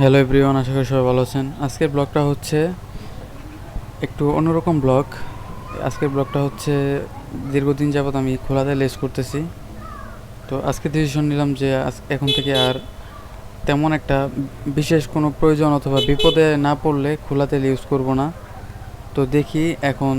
Hello everyone আশা করি সবাই ভালো আছেন। আজকের ব্লগটা হচ্ছে একটু অন্যরকম ব্লগ। আজকের ব্লগটা হচ্ছে দীর্ঘদিন যাবৎ আমি খোলাতে লেস করতেছি। তো আজকে ডিসিশন নিলাম যে এখন থেকে আর তেমন একটা বিশেষ কোনো প্রয়োজন অথবা বিপদে না পড়লে খোলা তেল ইউজ করব না। তো দেখি এখন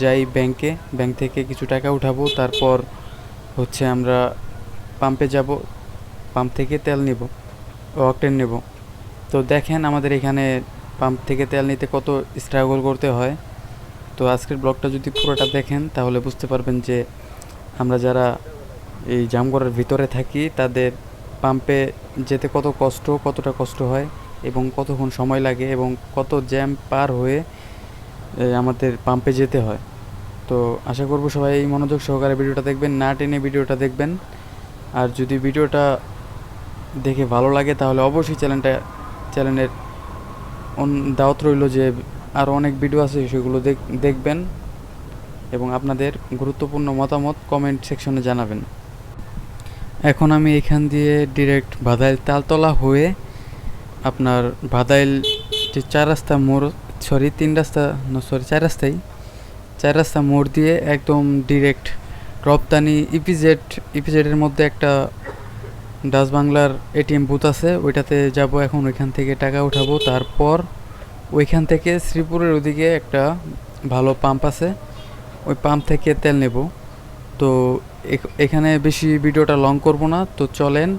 যাই ব্যাংকে ব্যাংক থেকে কিছু টাকা উঠাবো, তারপর হচ্ছে আমরা পাম্পে যাব। পাম্প থেকে তেল নিব। অকটেন নেব। তো দেখেন আমাদের এখানে পাম্প থেকে তেল নিতে কত স্ট্রাগল করতে হয়। তো আজকের ব্লগটা যদি পুরোটা দেখেন, তাহলে বুঝতে পারবেন যে আমরা যারা এই জামগড়ের ভিতরে থাকি, তাদের পাম্পে যেতে কত কষ্ট, কতটা কষ্ট হয় এবং কতক্ষণ সময় লাগে এবং কত জ্যাম পার হয়ে আমাদের পাম্পে যেতে হয়। তো আশা করব সবাই এই মনোযোগ সহকারে ভিডিওটা দেখবেন, না টেনে ভিডিওটা দেখবেন। আর যদি ভিডিওটা দেখে ভালো লাগে, তাহলে অবশ্যই চ্যানেলটা চ্যানেলের দাওয়াত রইল যে আরও অনেক ভিডিও আছে, সেগুলো দেখ, দেখবেন এবং আপনাদের গুরুত্বপূর্ণ মতামত কমেন্ট সেকশনে জানাবেন। এখন আমি এখান দিয়ে ডিরেক্ট বাদাইল তালতলা হয়ে আপনার ভাদাইল যে চার রাস্তা মোড় সরি তিন রাস্তা সরি চার রাস্তাই, চার রাস্তা মোড় দিয়ে একদম ডিরেক্ট রপ্তানি ইপিজেড ইপিজেডের মধ্যে একটা ডাচ বাংলার এটিএম বুথ আছে, ওইটাতে যাব এখন, ওইখান থেকে টাকা উঠাবো। তারপর ওইখান থেকে শ্রীপুরের ওদিকে একটা ভালো পাম্প আছে, ওই পাম্প থেকে তেল নেব। তো এখ- এখানে বেশি ভিডিওটা লং করব না। তো চলেন,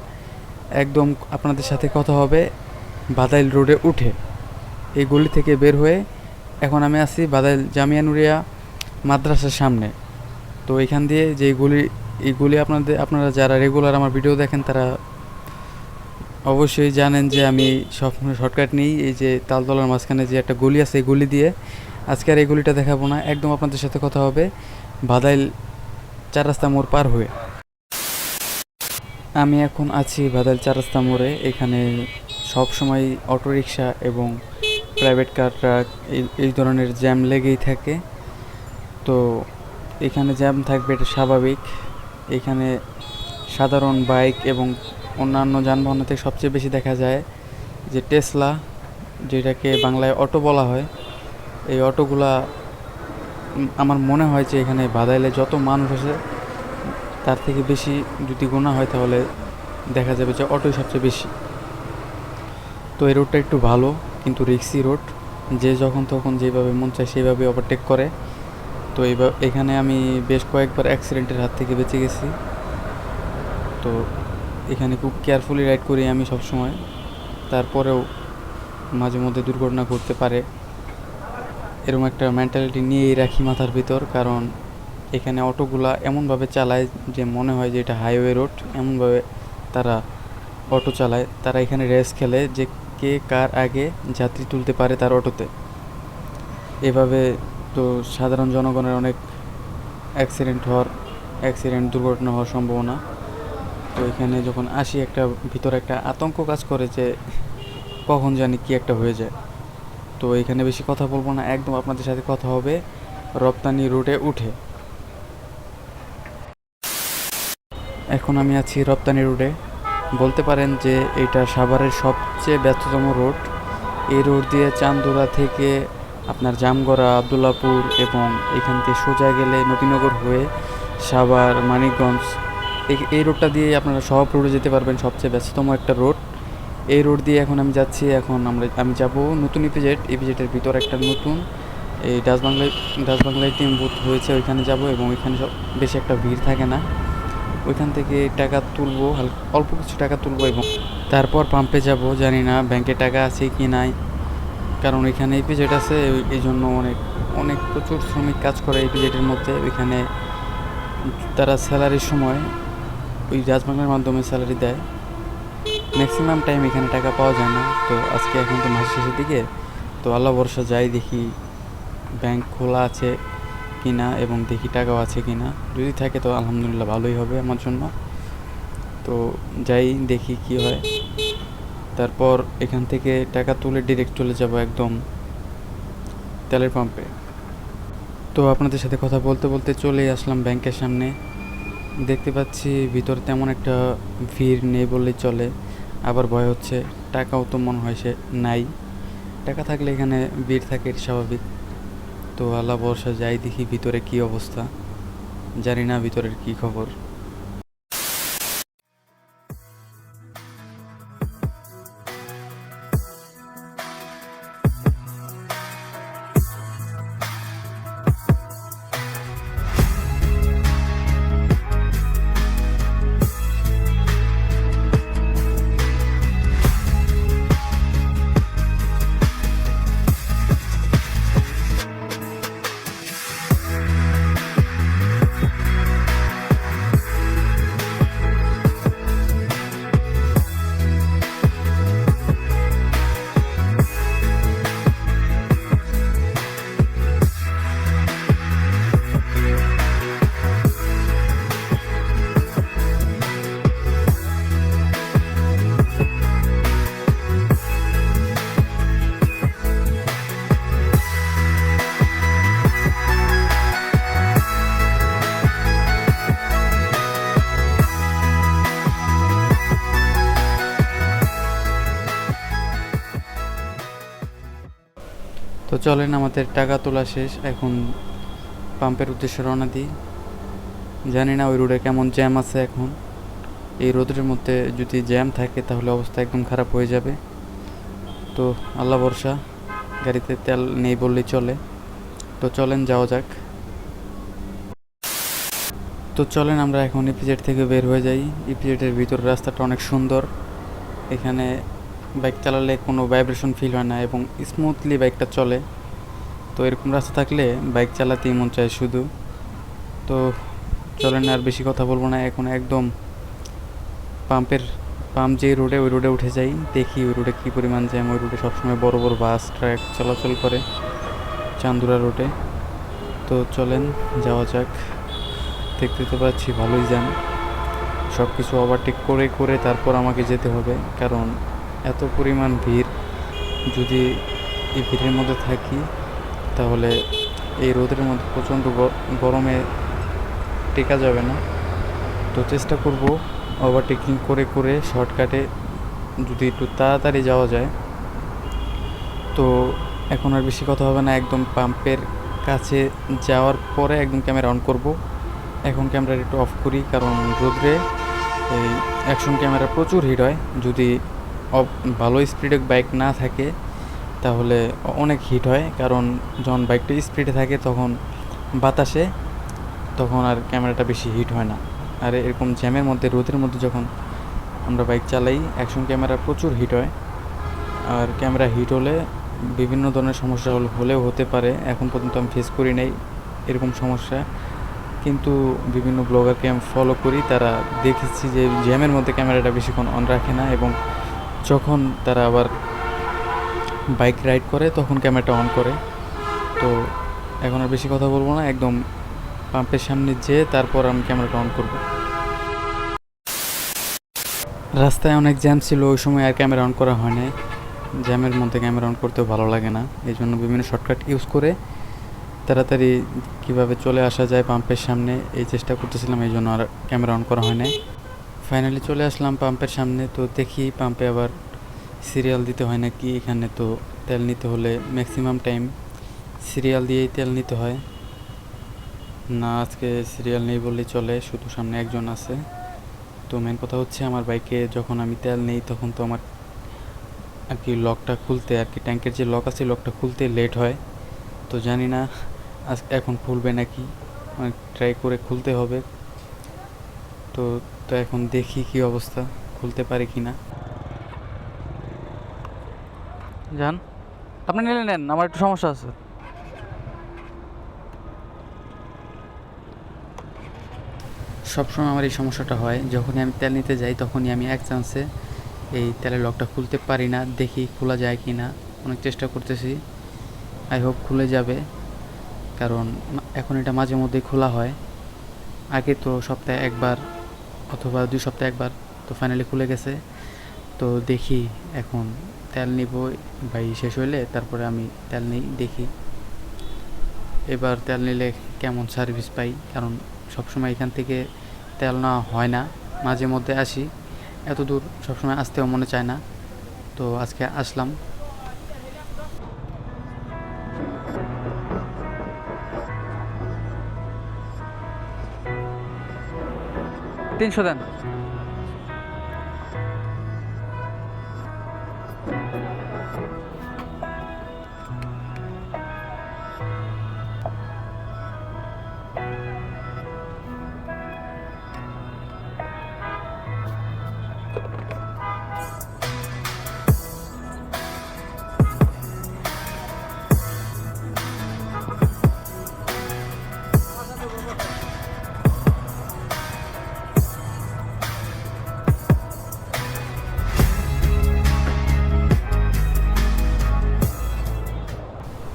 একদম আপনাদের সাথে কথা হবে, বাদাইল রোডে উঠে। এই গলি থেকে বের হয়ে এখন আমি আছি বাদাইল জামিয়া নুরিয়া মাদ্রাসার সামনে। তো এখান দিয়ে যে গলি এইগুলি আপনাদের, আপনারা যারা রেগুলার আমার ভিডিও দেখেন, তারা অবশ্যই জানেন যে আমি সবসময় শর্টকাট নিই। এই যে তালতলার মাঝখানে যে একটা গলি আছে, এই গলি দিয়ে আজকে আর এই গলিটা দেখাবো না। একদম আপনাদের সাথে কথা হবে। ভাদাইল চার রাস্তা মোড় পার হয়ে। আমি এখন আছি ভাদাইল চার রাস্তা মোড়ে। এখানে সব সময় অটোরিকশা এবং প্রাইভেট কার ট্রাক এই ধরনের জ্যাম লেগেই থাকে। তো এখানে জ্যাম থাকবে এটা স্বাভাবিক। এখানে সাধারণ বাইক এবং অন্যান্য যানবাহন থেকে সবচেয়ে বেশি দেখা যায় যে টেসলা, যেটাকে বাংলায় অটো বলা হয়। এই অটোগুলা আমার মনে হয় যে এখানে বাদাইলে যত মানুষ আছে, তার থেকে বেশি যদি গোনা হয় তাহলে দেখা যাবে যে অটোই সবচেয়ে বেশি। তো এই রোডটা একটু ভালো, কিন্তু রিক্সি রোড। যে যখন তখন যেভাবে মন চায় সেইভাবে ওভারটেক করে। তো এইবার এখানে আমি বেশ কয়েকবার অ্যাক্সিডেন্টের হাত থেকে বেঁচে গেছি। তো এখানে খুব কেয়ারফুলি রাইড করি আমি সব সময় তারপরেও মাঝে মধ্যে দুর্ঘটনা ঘটতে পারে। এরকম একটা মেন্টালিটি নিয়েই রাখি মাথার ভিতর, কারণ এখানে অটোগুলা এমনভাবে চালায় যে মনে হয় যে এটা হাইওয়ে রোড এমনভাবে তারা অটো চালায়, তারা এখানে রেস খেলে যে কে কার আগে যাত্রী তুলতে পারে তার অটোতে। এভাবে তো সাধারণ জনগণের অনেক অ্যাক্সিডেন্ট হওয়ার অ্যাক্সিডেন্ট দুর্ঘটনা হওয়ার সম্ভাবনা। তো এখানে যখন আসি একটা, ভিতরে একটা আতঙ্ক কাজ করে যে কখন জানি কি একটা হয়ে যায়। তো এখানে বেশি কথা বলব না, একদম আপনাদের সাথে কথা হবে রপ্তানি রুটে উঠে। এখন আমি আছি রপ্তানি রোডে বলতে পারেন যে এটা সাভারের সবচেয়ে ব্যস্ততম রোড। এই রোড দিয়ে চান্দুরা থেকে আপনার জামগড়া, আবদুল্লাপুর এবং এখান থেকে সোজা গেলে নবীনগর হয়ে সাভার, মানিকগঞ্জ, এই- রোডটা দিয়ে আপনারা সব রোডে যেতে পারবেন সবচেয়ে ব্যস্ততম একটা রোড এই রোড দিয়ে এখন আমি যাচ্ছি, এখন আমরা, আমি যাব নতুন ইপিজেড ইপিজেটের ভিতর একটা নতুন, এই ডাচ বাংলায় বাংলায় টিম বুথ হয়েছে, ওইখানে যাব এবং ওইখানে সব, বেশি একটা ভিড় থাকে না। ওইখান থেকে টাকা তুলবো অল্প কিছু টাকা তুলবো এবং তারপর পাম্পে যাব, জানি না ব্যাংকে টাকা আছে কি নাই। কারণ এখানে ইপিজেড আছে, এই- জন্য অনেক অনেক প্রচুর শ্রমিক কাজ করে ইপিজেডের মধ্যে। ওইখানে তারা স্যালারির সময় ওই রাজবাংলার মাধ্যমে স্যালারি দেয়। ম্যাক্সিমাম টাইম এখানে টাকা পাওয়া যায় না। তো আজকে এখন তো মাস শেষের দিকে, তো আল্লাহ ভরসা যাই দেখি ব্যাংক খোলা আছে কি না এবং দেখি টাকাও আছে কি না যদি থাকে তো আলহামদুলিল্লাহ ভালোই হবে আমার জন্য। তো যাই দেখি কি হয়। তারপর এখান থেকে টাকা তুলে ডিরেক্ট চলে যাব একদম তেলের পাম্পে তো আপনাদের সাথে কথা বলতে বলতে চলেই আসলাম ব্যাংকের সামনে। দেখতে পাচ্ছি ভিতর তেমন একটা ভিড় নেই বললেই চলে, আবার ভয় হচ্ছে, টাকাও তো মনে হয় সে নাই। টাকা থাকলে এখানে ভিড় থাকে, এটা স্বাভাবিক। তো আল্লাহ বর্ষা যাই দেখি ভিতরে কি অবস্থা। জানি না ভিতরের কি খবর। চলেন, আমাদের টাকা তোলা শেষ। এখন পাম্পের উদ্দেশ্যে রওনা দিই। জানি না ওই রোডে কেমন জ্যাম আছে এখন। এই রোদের মধ্যে যদি জ্যাম থাকে, তাহলে অবস্থা একদম খারাপ হয়ে যাবে। তো আল্লাহ ভরসা, গাড়িতে তেল নেই বললেই চলে। তো চলেন, যাওয়া যাক। তো চলেন, আমরা এখন ইপিজেড থেকে বের হয়ে যাই। ইপিজেডের ভিতর রাস্তাটা অনেক সুন্দর। এখানে বাইক চালালে কোনো ভাইব্রেশন ফিল হয় না এবং স্মুথলি বাইকটা চলে। তো এরকম রাস্তা থাকলে বাইক চালাতেই মন চায় শুধু। তো চলেন আর বেশি কথা বলব না, এখন একদম পাম্পের পাম্প যে রোডে ওই রোডে উঠে যাই, দেখি ওই রোডে কী পরিমাণ জ্যাম ওই রোডে সবসময় বড় বড় বাস ট্রাক চলাচল করে চান্দুরা রোডে তো চলেন, যাওয়া যাক। দেখতে তো পাচ্ছি ভালোই জ্যাম সব কিছু ওভারটেক করে করে তারপর আমাকে যেতে হবে, কারণ এত পরিমাণ ভিড় যদি এই ভিড়ের মধ্যে থাকি, তাহলে এই রোদের মধ্যে প্রচণ্ড গরমে টেকা যাবে না। তো চেষ্টা করব ওভারটেকিং করে করে শর্টকাটে যদি একটু তাড়াতাড়ি যাওয়া যায়। তো এখন আর বেশি কথা হবে না, একদম পাম্পের কাছে যাওয়ার পরে একদম ক্যামেরা অন করব। এখন ক্যামেরাটা একটু অফ করি, কারণ রোদ্রে এই অ্যাকশন ক্যামেরা প্রচুর হিট হয়। যদি ভালো স্পিডে বাইক না থাকে, তাহলে অনেক হিট হয়। কারণ যখন বাইকটা স্পিডে থাকে, তখন বাতাসে, তখন আর ক্যামেরাটা বেশি হিট হয় না। আর এরকম জ্যামের মধ্যে, রোদের মধ্যে যখন আমরা বাইক চালাই অ্যাকশন ক্যামেরা প্রচুর হিট হয়। আর ক্যামেরা হিট হলে বিভিন্ন ধরনের সমস্যা হল- হলেও হতে পারে। এখন পর্যন্ত আমি ফেস করি নাই এরকম সমস্যা। কিন্তু বিভিন্ন ব্লগারকে আমি ফলো করি, তারা দেখেছি যে জ্যামের মধ্যে ক্যামেরাটা বেশিক্ষণ অন রাখে না এবং যখন তারা আবার বাইক রাইড করে, তখন ক্যামেরাটা অন করে। তো এখন আর বেশি কথা বলব না, একদম পাম্পের সামনে যেয়ে তারপর আমি ক্যামেরাটা অন করব। রাস্তায় অনেক জ্যাম ছিল, ওই সময় আর ক্যামেরা অন করা হয় নাই। জ্যামের মধ্যে ক্যামেরা অন করতেও ভালো লাগে না। এই জন্য বিভিন্ন শর্টকাট ইউজ করে তাড়াতাড়ি কীভাবে চলে আসা যায় পাম্পের সামনে, এই চেষ্টা করতেছিলাম, এই জন্য আর ক্যামেরা অন করা হয় ফাইনালি চলে আসলাম পাম্পের সামনে, তো দেখি পাম্পে আবার সিরিয়াল দিতে হয় নাকি? এখানে তো তেল নিতে হলে ম্যাক্সিমাম টাইম সিরিয়াল দিয়েই তেল নিতে হয়। না, আজকে সিরিয়াল নেই বললেই চলে, শুধু সামনে একজন আছে। তো মেন কথা হচ্ছে আমার বাইকে যখন আমি তেল নেই, তখন তো আমার আর কি লকটা খুলতে, আর কি ট্যাঙ্কের যে লক আছে লকটা খুলতে লেট হয়। তো জানি না, আজ এখন খুলবে নাকি? ট্রাই করে খুলতে হবে। তো তো এখন দেখি কি অবস্থা খুলতে পারে কি না যান আপনি নিলে নেন আমার একটু সমস্যা আছে। সবসময় আমার এই সমস্যাটা হয় যখনই আমি তেল নিতে যাই তখনই আমি এক চান্সে এই তেলের লকটা খুলতে পারি না দেখি খোলা যায় কি না অনেক চেষ্টা করতেছি। আই হোপ খুলে যাবে কারণ এখন এটা মাঝে মধ্যেই খোলা হয়। আগে তো সপ্তাহে একবার অথবা দুই সপ্তাহে একবার তো ফাইনালি খুলে গেছে। তো দেখি এখন তেল নিব, ভাই শেষ হইলে তারপরে আমি তেল নিই, দেখি। এবার তেল নিলে কেমন সার্ভিস পাই? কারণ সবসময় এখান থেকে তেল নেওয়া হয় না, মাঝে মধ্যে আসি। এত দূর সবসময় আসতেও মনে চায় না। তো আজকে আসলাম। তিনশো দেন।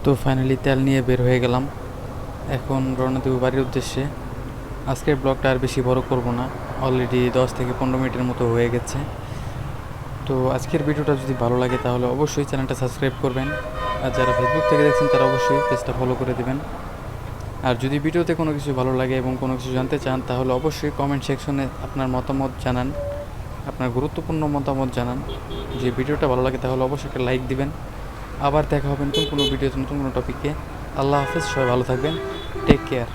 তো ফাইনালি তেল নিয়ে বের হয়ে গেলাম। এখন রওনা দেবো বাড়ির উদ্দেশ্যে। আজকের ব্লগটা আর বেশি বড় করব না। অলরেডি দশ থেকে পনেরো মিনিটের মতো হয়ে গেছে। তো আজকের ভিডিওটা যদি ভালো লাগে তাহলে অবশ্যই চ্যানেলটা সাবস্ক্রাইব করবেন। আর যারা ফেসবুক থেকে দেখছেন তারা অবশ্যই পেজটা ফলো করে দেবেন। আর যদি ভিডিওতে কোনো কিছু ভালো লাগে এবং কোনো কিছু জানতে চান তাহলে অবশ্যই কমেন্ট সেকশনে আপনার মতামত জানান। আপনার গুরুত্বপূর্ণ মতামত জানান। যে ভিডিওটা ভালো লাগে তাহলে অবশ্যই একটা লাইক দিবেন। আবার দেখা হবে নতুন কোনো ভিডিওতে, নতুন কোনো টপিকে আল্লাহ হাফিজ, সবাই ভালো থাকবেন। Take care